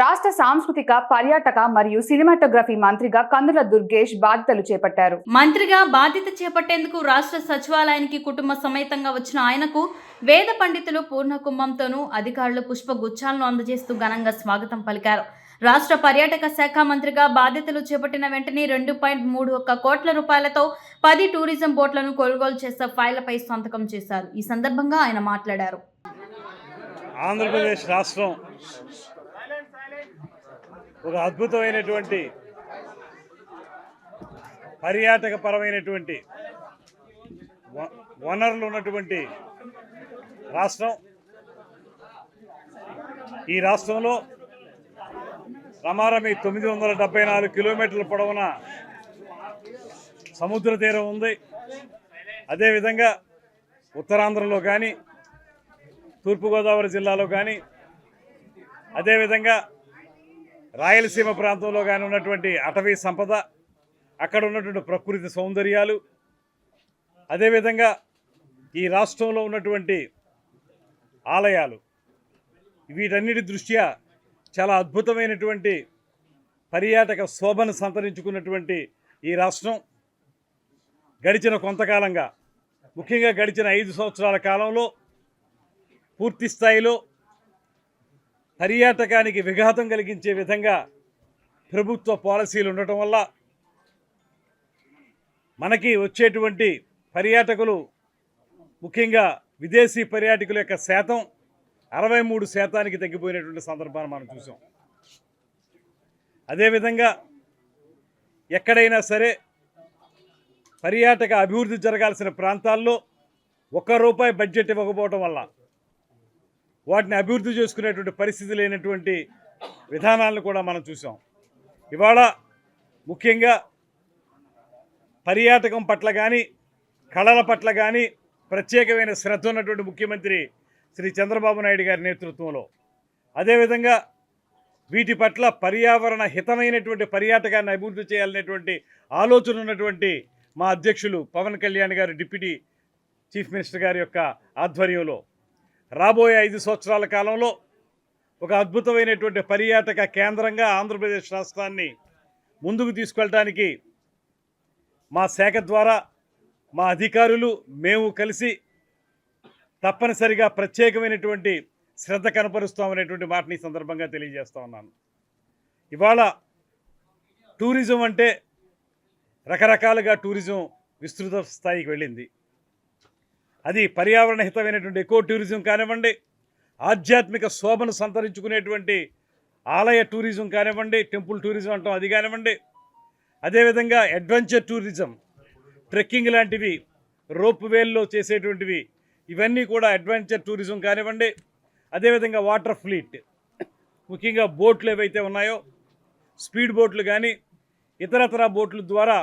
రాష్ట్ర సాంస్కృతిక పర్యాటక మరియు సినిమాటోగ్రఫీ మంత్రిగా కందుల దుర్గేష్ బాధ్యతలు చేపట్టారు. మంత్రిగా బాధ్యత చేపట్టేందుకు రాష్ట్ర సచివాలయానికి కుటుంబ సమేతంగా వచ్చిన ఆయనకు వేద పండితులు పూర్ణ కుంభంతోనూ అధికారులు పుష్పగుచ్చాలను అందజేస్తూ ఘనంగా స్వాగతం పలికారు. రాష్ట్ర పర్యాటక శాఖ మంత్రిగా బాధ్యతలు చేపట్టిన వెంటనే రెండు పాయింట్ మూడు ఒక్క కోట్ల రూపాయలతో పది టూరిజం బోట్లను కొనుగోలు చేసే ఫైళ్ళపై సంతకం చేశారు. ఈ సందర్భంగా ఆయన మాట్లాడారు. ఆంధ్రప్రదేశ్ రాష్ట్రం ఒక అద్భుతమైనటువంటి పర్యాటక పరమైనటువంటి వ- వనరులు ఉన్నటువంటి రాష్ట్రం. ఈ రాష్ట్రంలో రమారమి తొమ్మిది వందల డెబ్బై నాలుగు కిలోమీటర్ల పొడవున సముద్ర తీరం ఉంది. అదేవిధంగా ఉత్తరాంధ్రలో కానీ తూర్పుగోదావరి జిల్లాలో కానీ అదేవిధంగా రాయలసీమ ప్రాంతంలో కానీ ఉన్నటువంటి అటవీ సంపద అక్కడ ఉన్నటువంటి ప్రకృతి సౌందర్యాలు అదేవిధంగా ఈ రాష్ట్రంలో ఉన్నటువంటి ఆలయాలు వీటన్నిటి దృష్ట్యా చాలా అద్భుతమైనటువంటి పర్యాటక శోభను సంతరించుకున్నటువంటి ఈ రాష్ట్రం. గడిచిన కొంతకాలంగా ముఖ్యంగా గడిచిన ఐదు సంవత్సరాల కాలంలో పూర్తి స్థాయిలో పర్యాటకానికి విఘాతం కలిగించే విధంగా ప్రభుత్వ పాలసీలు ఉండటం వల్ల మనకి వచ్చేటువంటి పర్యాటకులు ముఖ్యంగా విదేశీ పర్యాటకుల యొక్క శాతం అరవై మూడు శాతానికి తగ్గిపోయినటువంటి సందర్భాన్ని మనం చూసాం అదేవిధంగా ఎక్కడైనా సరే పర్యాటక అభివృద్ధి జరగాల్సిన ప్రాంతాల్లో ఒక్క రూపాయి బడ్జెట్ ఇవ్వకపోవటం వల్ల వాటిని అభివృద్ధి చేసుకునేటువంటి పరిస్థితి లేనటువంటి విధానాలను కూడా మనం చూసాం ఇవాళ ముఖ్యంగా పర్యాటకం పట్ల కానీ కళల పట్ల కానీ ప్రత్యేకమైన శ్రద్ధ ఉన్నటువంటి ముఖ్యమంత్రి శ్రీ చంద్రబాబు నాయుడు గారి నేతృత్వంలో. అదేవిధంగా వీటి పట్ల పర్యావరణ హితమైనటువంటి పర్యాటకాన్ని అభివృద్ధి చేయాలనేటువంటి ఆలోచన ఉన్నటువంటి మా అధ్యక్షులు పవన్ కళ్యాణ్ గారు డిప్యూటీ చీఫ్ మినిస్టర్ గారి యొక్క ఆధ్వర్యంలో రాబోయే ఐదు సంవత్సరాల కాలంలో ఒక అద్భుతమైనటువంటి పర్యాటక కేంద్రంగా ఆంధ్రప్రదేశ్ రాష్ట్రాన్ని ముందుకు తీసుకెళ్ళటానికి మా శాఖ ద్వారా మా అధికారులు మేము కలిసి తప్పనిసరిగా ప్రత్యేకమైనటువంటి శ్రద్ధ కనపరుస్తామనేటువంటి మాటని సందర్భంగా తెలియజేస్తా ఉన్నాను. ఇవాళ టూరిజం అంటే రకరకాలుగా టూరిజం విస్తృత స్థాయికి వెళ్ళింది. అది పర్యావరణ హితమైనటువంటి ఎకో టూరిజం కానివ్వండి ఆధ్యాత్మిక శోభను సంతరించుకునేటువంటి ఆలయ టూరిజం కానివ్వండి టెంపుల్ టూరిజం అంటాం అది కానివ్వండి. అదేవిధంగా అడ్వెంచర్ టూరిజం ట్రెక్కింగ్ లాంటివి రోప్ వేల్లో చేసేటువంటివి ఇవన్నీ కూడా అడ్వెంచర్ టూరిజం కానివ్వండి. అదేవిధంగా వాటర్ ఫ్లీట్ ముఖ్యంగా బోట్లు ఏవైతే ఉన్నాయో స్పీడ్ బోట్లు కానీ ఇతరతర బోట్ల ద్వారా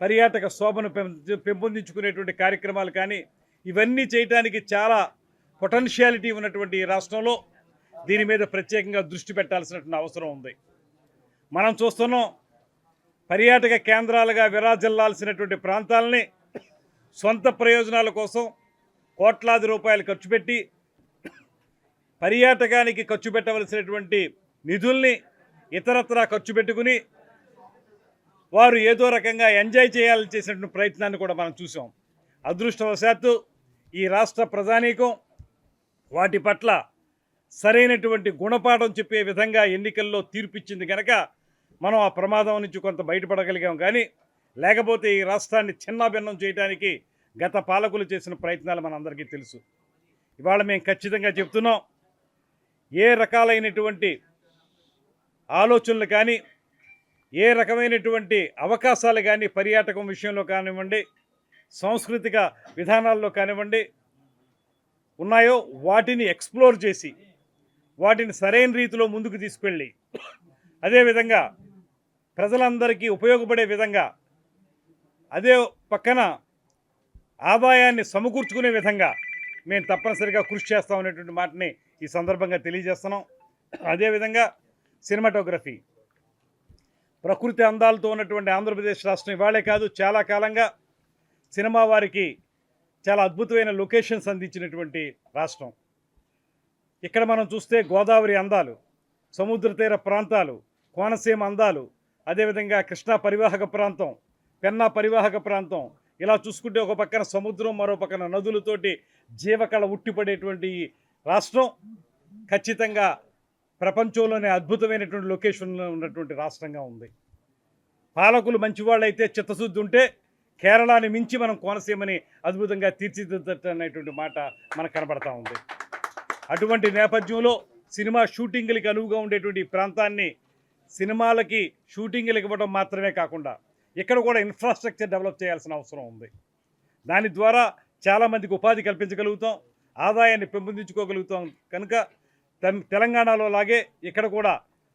పర్యాటక శోభను పెం- పెంపొందించుకునేటువంటి కార్యక్రమాలు కానీ ఇవన్నీ చేయటానికి చాలా పొటెన్షియాలిటీ ఉన్నటువంటి ఈ రాష్ట్రంలో దీని మీద ప్రత్యేకంగా దృష్టి పెట్టాల్సినటువంటి అవసరం ఉంది. మనం చూస్తున్నాం పర్యాటక కేంద్రాలుగా విరాజిల్లాల్సినటువంటి ప్రాంతాలని సొంత ప్రయోజనాల కోసం కోట్లాది రూపాయలు ఖర్చు పెట్టి పర్యాటకానికి ఖర్చు పెట్టవలసినటువంటి నిధుల్ని ఇతరత్రా ఖర్చు పెట్టుకుని వారు ఏదో రకంగా ఎంజాయ్ చేయాలని చేసినటువంటి ప్రయత్నాన్ని కూడా మనం చూసాం అదృష్టవశాత్తు ఈ రాష్ట్ర ప్రజానీకం వాటి పట్ల సరైనటువంటి గుణపాఠం చెప్పే విధంగా ఎన్నికల్లో తీర్పిచ్చింది కనుక మనం ఆ ప్రమాదం నుంచి కొంత బయటపడగలిగాం. కానీ లేకపోతే ఈ రాష్ట్రాన్ని చిన్నాభిన్నం చేయడానికి గత పాలకులు చేసిన ప్రయత్నాలు మనందరికీ తెలుసు. ఇవాళ మేము ఖచ్చితంగా చెప్తున్నాం ఏ రకాలైనటువంటి ఆలోచనలు కానీ ఏ రకమైనటువంటి అవకాశాలు కానీ పర్యాటకం విషయంలో కానివ్వండి సాంస్కృతిక విధానాల్లో కానివ్వండి ఉన్నాయో వాటిని ఎక్స్ప్లోర్ చేసి వాటిని సరైన రీతిలో ముందుకు తీసుకెళ్ళి అదేవిధంగా ప్రజలందరికీ ఉపయోగపడే విధంగా అదే పక్కన ఆదాయాన్ని సమకూర్చుకునే విధంగా మేము తప్పనిసరిగా కృషి చేస్తామనేటువంటి మాటని ఈ సందర్భంగా తెలియజేస్తున్నాం. అదేవిధంగా సినిమాటోగ్రఫీ ప్రకృతి అందాలతో ఉన్నటువంటి ఆంధ్రప్రదేశ్ రాష్ట్రం ఇవాళే కాదు చాలా కాలంగా సినిమా వారికి చాలా అద్భుతమైన లొకేషన్స్ అందించినటువంటి రాష్ట్రం. ఇక్కడ మనం చూస్తే గోదావరి అందాలు సముద్ర తీర ప్రాంతాలు కోనసీమ అందాలు అదేవిధంగా కృష్ణా పరివాహక ప్రాంతం పెన్నా పరివాహక ప్రాంతం ఇలా చూసుకుంటే ఒక పక్కన సముద్రం మరో పక్కన నదులతోటి జీవకళ ఉట్టిపడేటువంటి ఈ రాష్ట్రం. ఖచ్చితంగా ప్రపంచంలోనే అద్భుతమైనటువంటి లొకేషన్లో ఉన్నటువంటి రాష్ట్రంగా ఉంది. పాలకులు మంచివాళ్ళైతే చిత్తశుద్ధి ఉంటే కేరళని మించి మనం కోనసీమని అద్భుతంగా తీర్చిదిద్దటనేటువంటి మాట మనకు కనబడతా ఉంది. అటువంటి నేపథ్యంలో సినిమా షూటింగ్లకి అనువుగా ఉండేటువంటి ప్రాంతాన్ని సినిమాలకి షూటింగ్లు ఇవ్వడం మాత్రమే కాకుండా ఇక్కడ కూడా ఇన్ఫ్రాస్ట్రక్చర్ డెవలప్ చేయాల్సిన అవసరం ఉంది. దాని ద్వారా చాలామందికి ఉపాధి కల్పించగలుగుతాం ఆదాయాన్ని పెంపొందించుకోగలుగుతాం కనుక తెలంగాణలో లాగే ఇక్కడ కూడా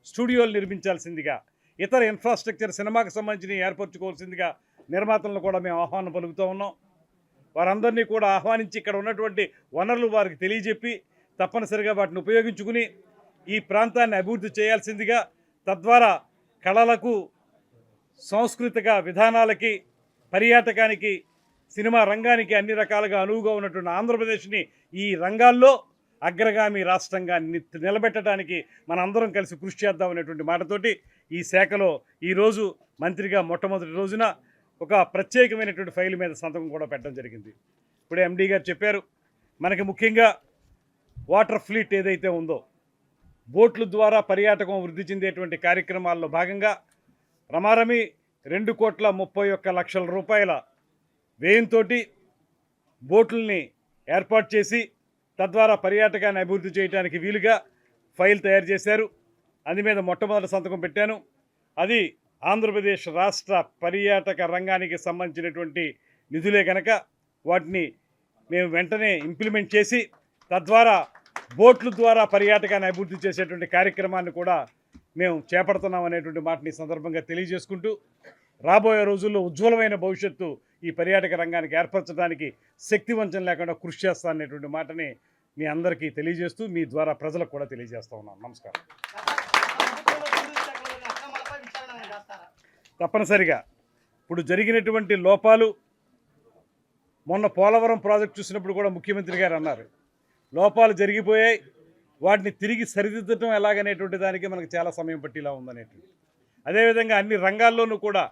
స్టూడియోలు నిర్మించాల్సిందిగా ఇతర ఇన్ఫ్రాస్ట్రక్చర్ సినిమాకి సంబంధించి ఏర్పరచుకోవాల్సిందిగా నిర్మాతలను కూడా మేము ఆహ్వానం పలుకుతూ ఉన్నాం. వారందరినీ కూడా ఆహ్వానించి ఇక్కడ ఉన్నటువంటి వనరులు వారికి తెలియజెప్పి తప్పనిసరిగా వాటిని ఉపయోగించుకుని ఈ ప్రాంతాన్ని అభివృద్ధి చేయాల్సిందిగా తద్వారా కళలకు సాంస్కృతిక విధానాలకి పర్యాటకానికి సినిమా రంగానికి అన్ని రకాలుగా అనువుగా ఉన్నటువంటి ఆంధ్రప్రదేశ్ని ఈ రంగాల్లో అగ్రగామి రాష్ట్రంగా నిలబెట్టడానికి మనందరం కలిసి కృషి చేద్దాం అనేటువంటి మాటతోటి ఈ శాఖలో ఈరోజు మంత్రిగా మొట్టమొదటి రోజున ఒక ప్రత్యేకమైనటువంటి ఫైల్ మీద సంతకం కూడా పెట్టడం జరిగింది. ఇప్పుడు ఎండీ గారు చెప్పారు మనకి ముఖ్యంగా వాటర్ ఫ్లీట్ ఏదైతే ఉందో బోట్ల ద్వారా పర్యాటకం వృద్ధి చెందేటువంటి కార్యక్రమాల్లో భాగంగా రమారమి రెండు కోట్ల ముప్పై ఒక్క లక్షల రూపాయల వ్యయంతో బోట్లని ఏర్పాటు చేసి తద్వారా పర్యాటకాన్ని అభివృద్ధి చేయడానికి వీలుగా ఫైల్ తయారు చేశారు. అందు మీద మొట్టమొదటి సంతకం పెట్టాను. అది ఆంధ్రప్రదేశ్ రాష్ట్ర పర్యాటక రంగానికి సంబంధించినటువంటి నిధులే కనుక వాటిని మేము వెంటనే ఇంప్లిమెంట్ చేసి తద్వారా బోట్ల ద్వారా పర్యాటకాన్ని అభివృద్ధి చేసేటువంటి కార్యక్రమాన్ని కూడా మేము చేపడుతున్నాం అనేటువంటి మాటని సందర్భంగా తెలియజేసుకుంటూ రాబోయే రోజుల్లో ఉజ్వలమైన భవిష్యత్తు ఈ పర్యాటక రంగానికి ఏర్పరచడానికి శక్తివంచన లేకుండా కృషి చేస్తా అనేటువంటి మాటని మీ అందరికీ తెలియజేస్తూ మీ ద్వారా ప్రజలకు కూడా తెలియజేస్తా ఉన్నాను నమస్కారం. తప్పనిసరిగా. ఇప్పుడు జరిగినటువంటి లోపాలు మొన్న పోలవరం ప్రాజెక్ట్ చూసినప్పుడు కూడా ముఖ్యమంత్రి గారు అన్నారు. లోపాలు జరిగిపోయాయి వాటిని తిరిగి సరిదిద్దటం ఎలాగనేటువంటి దానికి మనకు చాలా సమయం పట్టేలా ఉందనేటువంటి. అదేవిధంగా అన్ని రంగాల్లోనూ కూడా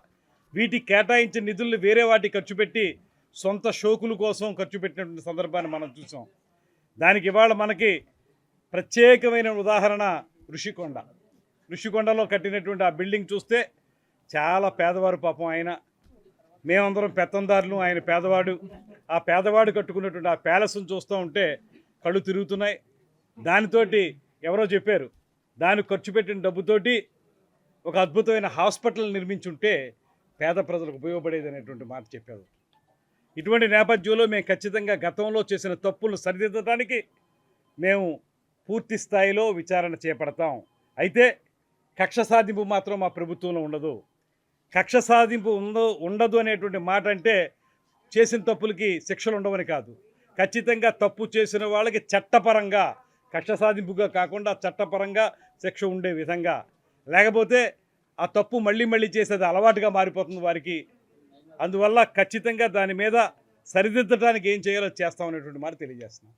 వీటికి కేటాయించిన నిధుల్ని వేరే వాటికి ఖర్చు పెట్టి సొంత షోకుల కోసం ఖర్చు పెట్టినటువంటి సందర్భాన్ని మనం చూసాం. దానికి ఇవాళ మనకి ప్రత్యేకమైన ఉదాహరణ ఋషికొండ. ఋషికొండలో కట్టినటువంటి ఆ బిల్డింగ్ చూస్తే చాలా పేదవారు పాపం ఆయన. మేమందరం పెత్తందారులు ఆయన పేదవాడు. ఆ పేదవాడు కట్టుకున్నటువంటి ఆ ప్యాలెస్ను చూస్తూ ఉంటే కళ్ళు తిరుగుతున్నాయి. దానితోటి ఎవరో చెప్పారు దాని ఖర్చు పెట్టిన డబ్బుతోటి ఒక అద్భుతమైన హాస్పిటల్ నిర్మించుంటే పేద ప్రజలకు ఉపయోగపడేది అనేటువంటి మాట చెప్పారు. ఇటువంటి నేపథ్యంలో మేము ఖచ్చితంగా గతంలో చేసిన తప్పులను సరిదిద్దడానికి మేము పూర్తి స్థాయిలో విచారణ చేపడతాం. అయితే కక్ష సాధింపు మాత్రం మా ప్రభుత్వంలో ఉండదు. కక్ష సాధింపు ఉందో ఉండదు అనేటువంటి మాట అంటే చేసిన తప్పులకి శిక్షలు ఉండవని కాదు. ఖచ్చితంగా తప్పు చేసిన వాళ్ళకి చట్టపరంగా కక్ష సాధింపుగా కాకుండా చట్టపరంగా శిక్ష ఉండే విధంగా. లేకపోతే ఆ తప్పు మళ్ళీ మళ్ళీ చేసేది అలవాటుగా మారిపోతుంది వారికి. అందువల్ల ఖచ్చితంగా దాని మీద సరిదిద్దడానికి ఏం చేయాలో చేస్తామనేటువంటి మాట తెలియజేస్తున్నాం.